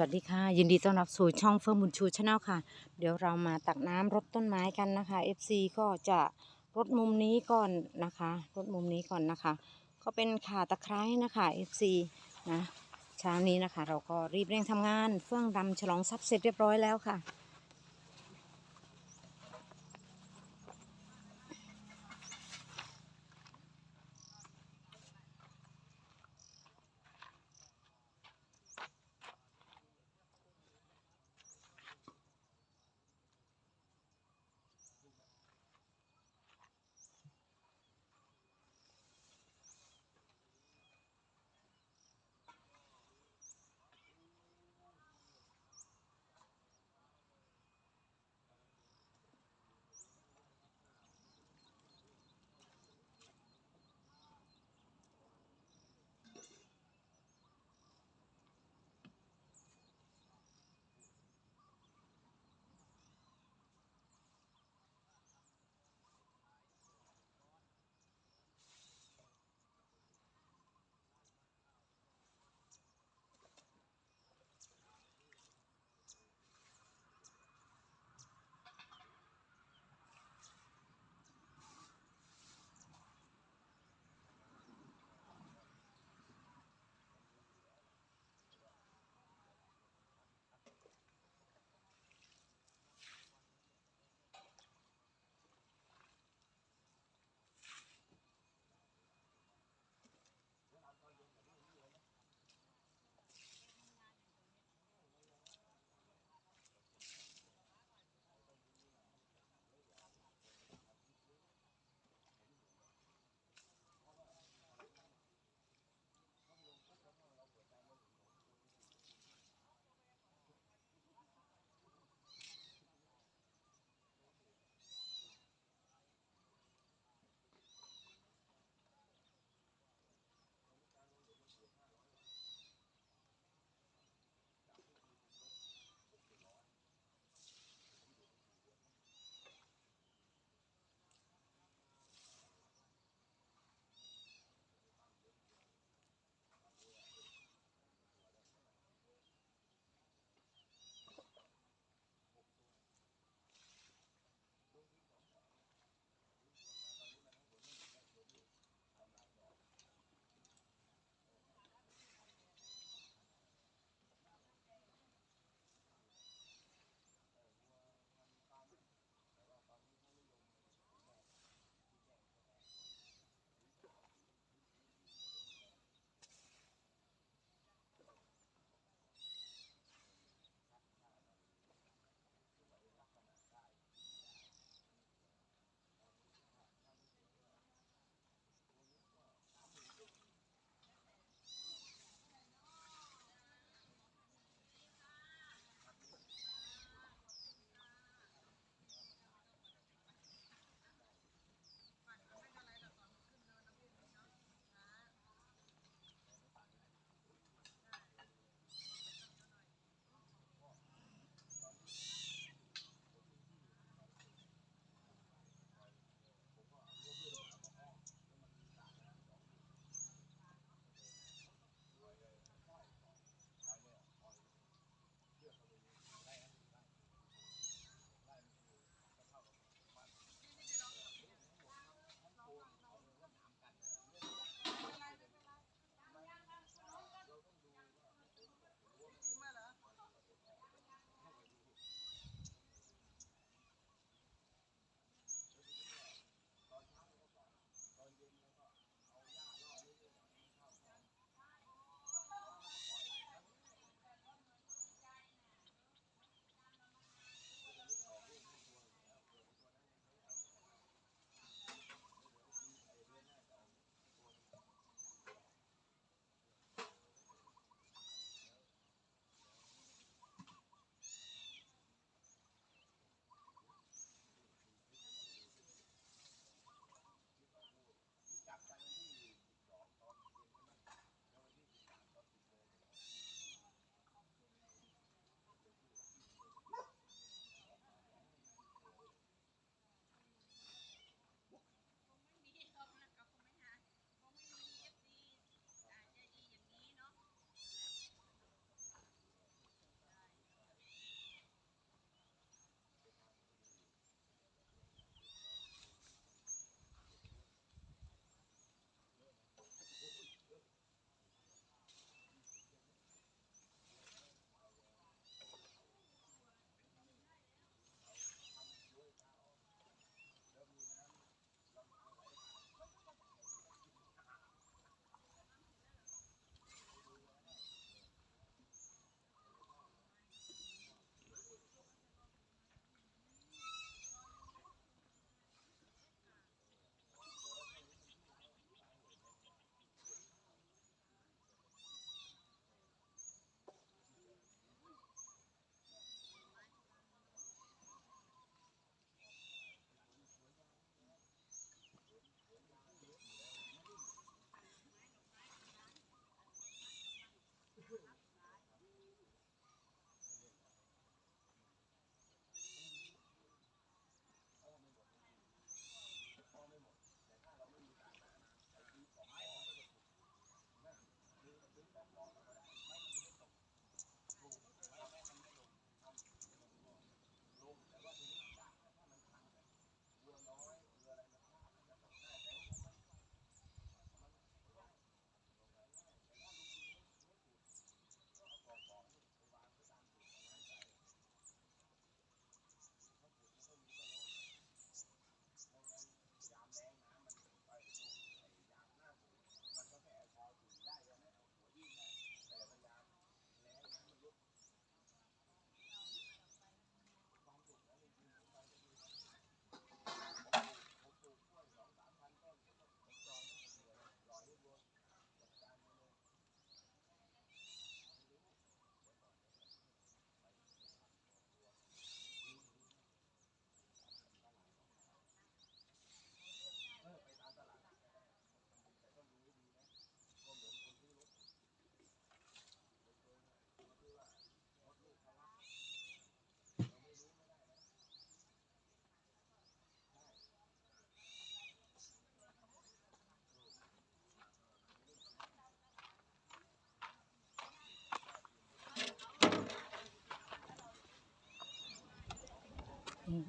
วัสดีค่ะ ยินดีต้อนรับสู่ช่องเฟิร์มบุญชูชาแนลค่ะ เดี๋ยวเรามาตักน้ำรดต้นไม้กันนะคะ FC ก็จะรดมุมนี้ก่อนนะคะรดมุมนี้ก่อนนะคะ ก็เป็นขาตะไคร้นะคะ FC นะเช้านี้นะคะ เราก็รีบเร่งทำงานเฟื่องดำฉลองทรัพย์เสร็จเรียบร้อยแล้วค่ะ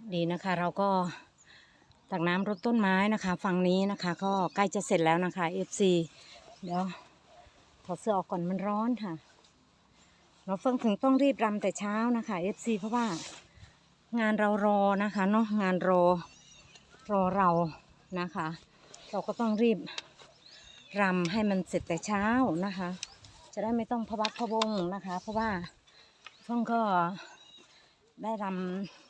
นี่ดีนะคะ เราก็ตักน้ำรดต้นไม้นะคะ ฝั่งนี้นะคะ ก็ใกล้จะเสร็จแล้วนะคะ FC เดี๋ยวถอดเสื้อออกก่อนมันร้อนค่ะ เราเฟิงถึงต้องรีบรำแต่เช้านะคะ FC เพราะว่างานเรารอนะคะเนาะงานรอรอเรานะคะ เราก็ต้องรีบรำให้มันเสร็จแต่เช้านะคะ จะได้ไม่ต้องพะวักพะวงนะคะ เพราะว่าเฟิ่งก็ได้รำ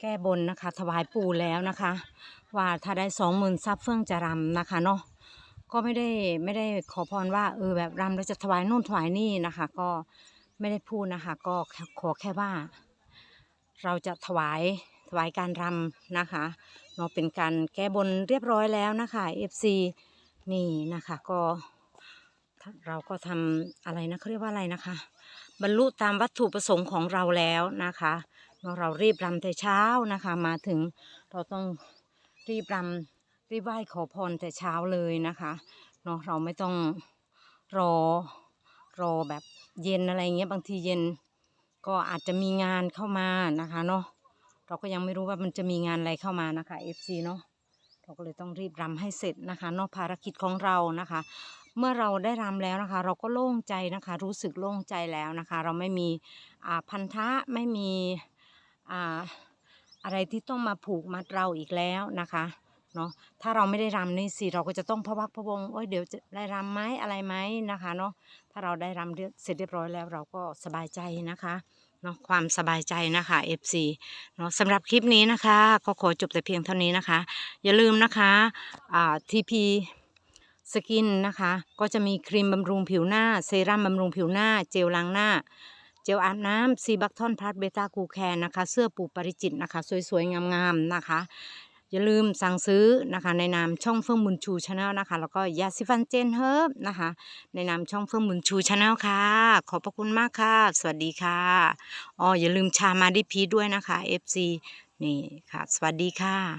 แก้บนนะคะ ถวายปู่แล้วนะคะ ว่าถ้าได้สองหมื่นซับเฟื่องจะรำนะคะเนาะก็ไม่ได้ไม่ได้ขอพรว่าเออแบบรำแล้วจะถวายนู่นถวายนี่นะคะ ก็ไม่ได้พูดนะคะ ก็ขอแค่ว่า เราจะถวายถวายการรำนะคะเนาะเป็นการแก้บนเรียบร้อยแล้วนะคะ FC นี่นะคะก็เราก็ทำอะไรนะเขาเรียกว่าอะไรนะคะ บรรลุตามวัตถุประสงค์ของเราแล้วนะคะ เนาเรารีบรำแต่เช้านะคะ มาถึงเราต้องรีบรำรีบไหว้ขอพรแต่เช้าเลยนะคะเนาะเราไม่ต้องรอรอแบบเย็นอะไรเงี้ยบางทีเย็นก็อาจจะมีงานเข้ามานะคะเนาะเราก็ยังไม่รู้ว่ามันจะมีงานอะไรเข้ามานะคะ FC เนาะเราก็เลยต้องรีบรำให้เสร็จนะคะนาะภารกิจของเรานะคะ เมื่อเราได้รำแล้วนะคะ เราก็โล่งใจนะคะ รู้สึกโล่งใจแล้วนะคะ เราไม่มีอ่าพันธะไม่มี อะไรที่ต้องมาผูกมัดเราอีกแล้วนะคะเนาะถ้าเราไม่ได้รำนี่สิเราก็จะต้องพะวักพะวงโอ้ยเดี๋ยวจะได้รำไหมอะไรไหมนะคะเนาะถ้าเราได้รำเรียบเสร็จเรียบร้อยแล้วเราก็สบายใจนะคะเนาะความสบายใจนะคะ FC เนาะสำหรับคลิปนี้นะคะ ก็ขอจบแต่เพียงเท่านี้นะคะ อย่าลืมนะคะอ่า TP สกินนะคะ ก็จะมีครีมบำรุงผิวหน้า เซรั่มบำรุงผิวหน้า เจลล้างหน้า เจลอาบน้ำซีบัคทอนพลัสเบต้ากูแคนนะคะ เสื้อปูปริจิตนะคะ สวยๆ งามๆนะคะ อย่าลืมสั่งซื้อนะคะ ในนามช่องเฟื่องบุญชูชาแนลนะคะ แล้วก็ยาซิฟันเจนเฮิร์บนะคะ ในนามช่องเฟื่องบุญชูชาแนลค่ะ ขอบพระคุณมากค่ะ สวัสดีค่ะอ๋ออย่าลืมชามาดิพีด้วยนะคะ FC นี่ค่ะ สวัสดีค่ะ